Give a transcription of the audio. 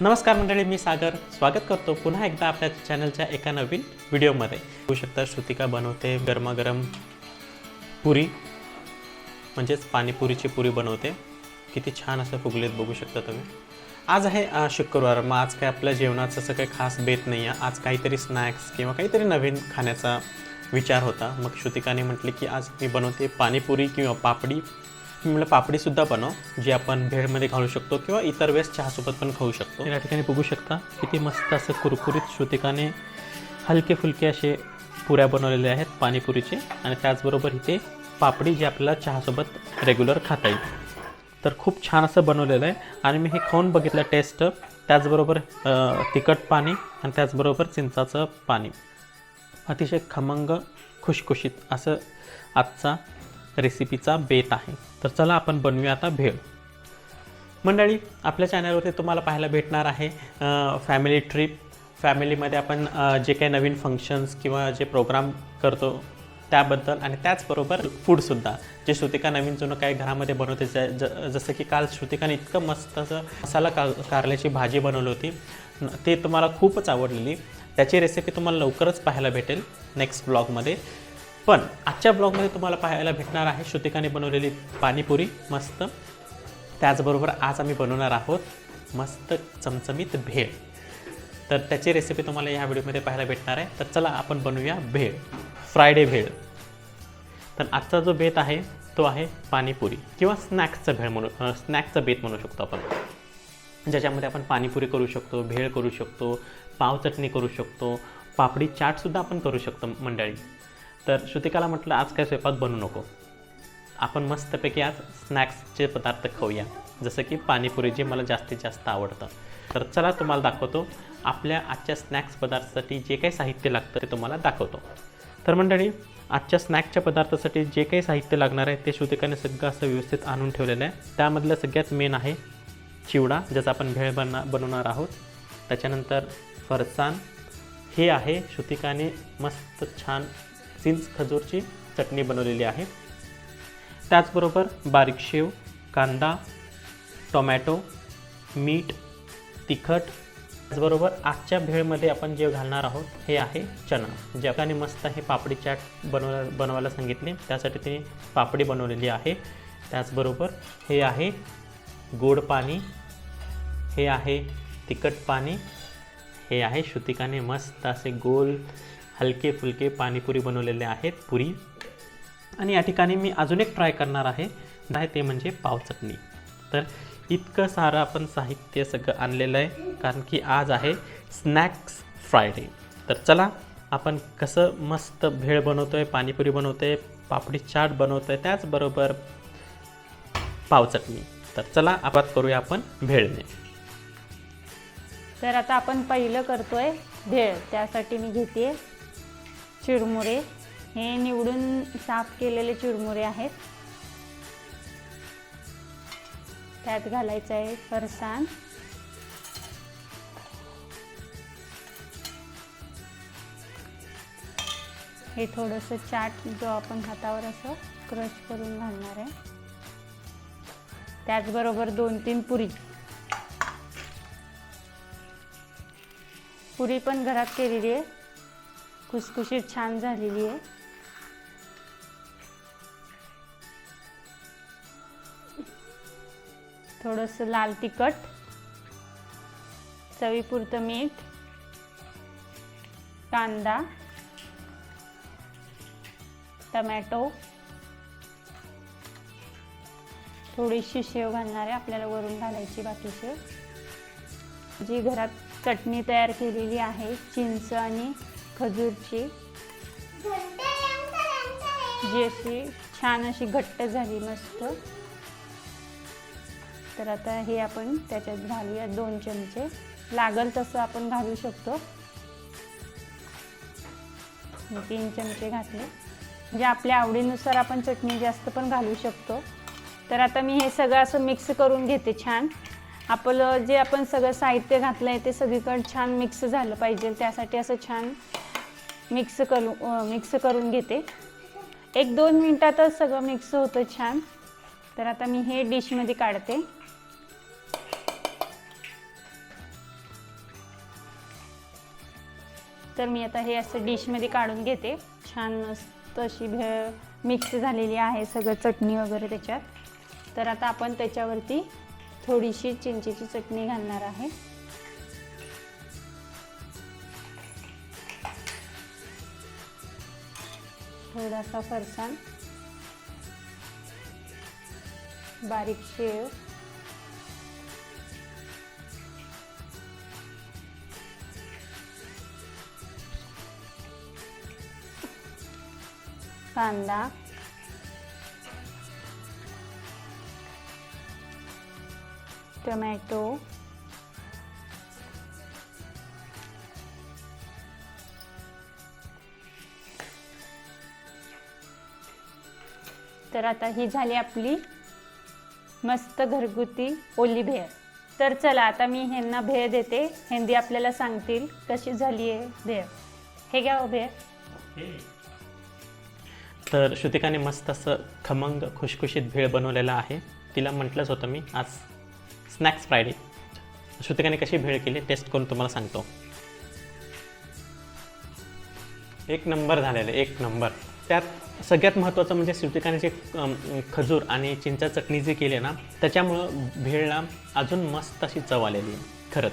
नमस्कार मंडळी मी सागर. स्वागत करतो पुन्हा एकदा आपल्या चॅनलच्या एका नवीन व्हिडिओमध्ये. होऊ शकता श्रुतिका बनवते गरमागरम पुरी म्हणजेच पाणीपुरीची पुरी बनवते. किती छान असं फुगलेत बघू शकता तुम्ही. आज आहे शुक्रवार. मग आज काय आपल्या जेवणाचं असं काही खास बेत नाही आहे आज काहीतरी स्नॅक्स किंवा काहीतरी नवीन खाण्याचा विचार होता. मग श्रुतिकाने म्हटले की आज मी बनवते पाणीपुरी किंवा पापडी. मी म्हटलं पापडीसुद्धा बनव जी आपण भेळमध्ये घालू शकतो किंवा इतर वेळेस चहासोबत पण खाऊ शकतो. या ठिकाणी बघू शकता किती मस्त असं कुरकुरीत श्रुतिकाने हलके फुलके असे पुऱ्या बनवलेल्या आहेत पाणीपुरीचे. आणि त्याचबरोबर इथे पापडी जी आपल्याला चहासोबत रेग्युलर खाता येईल. तर खूप छान असं बनवलेलं आहे. आणि मी हे खाऊन बघितलं टेस्ट त्याचबरोबर तिखट पाणी आणि त्याचबरोबर चिंचाचं पाणी. अतिशय खमंग खुशखुशीत असं आजचा रेसिपीचा बेत आहे. तर चला आपण बनवूया आता भेळ. मंडळी आपल्या चॅनलवरती तुम्हाला पाहायला भेटणार आहे फॅमिली ट्रिप फॅमिलीमध्ये आपण जे काही नवीन फंक्शन्स किंवा जे प्रोग्राम करतो त्याबद्दल आणि त्याचबरोबर फूडसुद्धा जे श्रुतिका नवीन जुनं काही घरामध्ये बनवते ज ज- जसं की काल श्रुतिकाने इतकं मस्त असं मसाला का कारल्याची भाजी बनवली होती. ते तुम्हाला खूपच आवडलेली. त्याची रेसिपी तुम्हाला लवकरच पाहायला भेटेल नेक्स्ट ब्लॉगमध्ये पण आजच्या ब्लॉगमध्ये तुम्हाला पाहायला भेटणार आहे श्रुतिकाने बनवलेली पाणीपुरी मस्त. त्याचबरोबर आज आम्ही बनवणार आहोत मस्त चमचमीत भेळ. तर त्याची रेसिपी तुम्हाला या व्हिडिओमध्ये पाहायला भेटणार आहे. तर चला आपण बनवूया भेळ. फ्रायडे भेळ. तर आजचा जो बेत आहे तो आहे पाणीपुरी किंवा स्नॅक्सचं भेळ म्हणू स्नॅक्सचं बेत म्हणू शकतो आपण. ज्याच्यामध्ये आपण पाणीपुरी करू शकतो भेळ करू शकतो पाव चटणी करू शकतो पापडी चाटसुद्धा आपण करू शकतो मंडळी. तर श्रुतिकाला म्हटलं आज काय स्वयंपाक बनवू नको. आपण मस्तपैकी आज स्नॅक्सचे पदार्थ खाऊया. जसं की पाणीपुरी जे मला जास्तीत जास्त आवडतं. तर चला तुम्हाला दाखवतो आपल्या आजच्या स्नॅक्स पदार्थासाठी जे काही साहित्य लागतं ते तुम्हाला दाखवतो. तर मंडळी आजच्या स्नॅक्सच्या पदार्थासाठी जे काही साहित्य लागणार आहे ते श्रुतिकाने सगळं असं व्यवस्थित आणून ठेवलेलं आहे. त्यामधलं सगळ्यात मेन आहे चिवडा ज्याचा आपण भेळ बना बनवणार आहोत. त्याच्यानंतर फरसान हे आहे श्रुतिकाने मस्त छान चिंच खजूरची चटणी बनवलेली आहे. त्याचबरोबर बारीक शेव कांदा टोमॅटो मीठ तिखट. त्याचबरोबर आजच्या भेळमध्ये आपण जे घालणार आहोत हे आहे चणा जगाने मस्त हे पापडी चाट बनव बनवायला सांगितले. त्यासाठी तिने पापडी बनवलेली आहे. त्याचबरोबर हे आहे गोड पाणी हे आहे तिखट पाणी हे आहे श्रुतिकाने मस्त असे गोल हलके फुलके पाणीपुरी बनवलेले आहेत पुरी. आणि या ठिकाणी मी अजून एक ट्राय करणार आहे आहे ते म्हणजे पाव चटणी. तर इतकं सारं आपण साहित्य सगळं आणलेलं आहे कारण की आज आहे स्नॅक्स फ्रायडे तर चला आपण कसं मस्त भेळ बनवतो आहे पाणीपुरी बनवतो आहे पापडी चाट बनवतो आहे त्याचबरोबर पाव चटणी. तर चला आपण करूया आपण भेळने. तर आता आपण पहिलं करतोय भेळ त्यासाठी मी घेते चिरमुरे. हे निवडून साफ केलेले चिरमुरे आहेत. त्यात घालायचं आहे फरसाण. हे थोडंसं चाट जो आपण हातावर असं क्रश करून घालणार आहे. त्याचबरोबर दोन तीन पुरी. पुरी पण घरात केलेली आहे. खुसखुशीत छान झालेली आहे. थोडंसं लाल तिखट चवीपुरतं मीठ कांदा टमॅटो. थोडीशी शेव घालणार आहे आपल्याला वरून घालायची बाकी शेव. जी घरात चटणी तयार केलेली आहे चिंच आणि खजूरची. जी अशी छान अशी घट्ट झाली मस्त. तर आता हे आपण त्याच्यात घालूया दोन चमचे. लागल तसं आपण घालू शकतो. तीन चमचे घातले. म्हणजे आपल्या आवडीनुसार आपण चटणी जास्त पण घालू शकतो. तर आता मी हे सगळं असं मिक्स करून घेते छान. आपलं जे आपण सगळं साहित्य घातलं आहे ते सगळीकडे छान मिक्स झालं पाहिजे. त्यासाठी असं छान मिक्स करू मिक्स करून घेते. एक दोन मिनटातच सगळं मिक्स होतं छान. तर आता मी हे डिशमध्ये काढते. तर मी आता हे असं डिशमध्ये काढून घेते. छान मस्त अशी भे मिक्स झालेली आहे सगळं चटणी वगैरे त्याच्यात. तर आता आपण त्याच्यावरती थोडीशी चिंचेची चटणी घालणार आहे. थोडासा फरसाण. बारीक शेव. कांदा. टोमॅटो. तर आता ही झाली आपली मस्त घरगुती ओली भेळ. तर चला आता मी ह्यांना भेळ देते. हेंदी आपल्याला सांगतील कशी झाली आहे भेळ. हे घ्या हो भेळ. तर श्रुतिकाने मस्त असं खमंग खुशखुशीत भेळ बनवलेला आहे. तिला म्हटलंच होतं मी आज स्नॅक्स फ्रायडे. श्रुतिकाने कशी भेळ केली टेस्ट करून तुम्हाला सांगतो. एक नंबर झालेलं एक नंबर. त्यात सगळ्यात महत्त्वाचं म्हणजे श्रुतिकाने खजूर आणि चिंचा चटणी जी केली ना त्याच्यामुळं भेळला अजून मस्त अशी चव आलेली आहे. खरंच.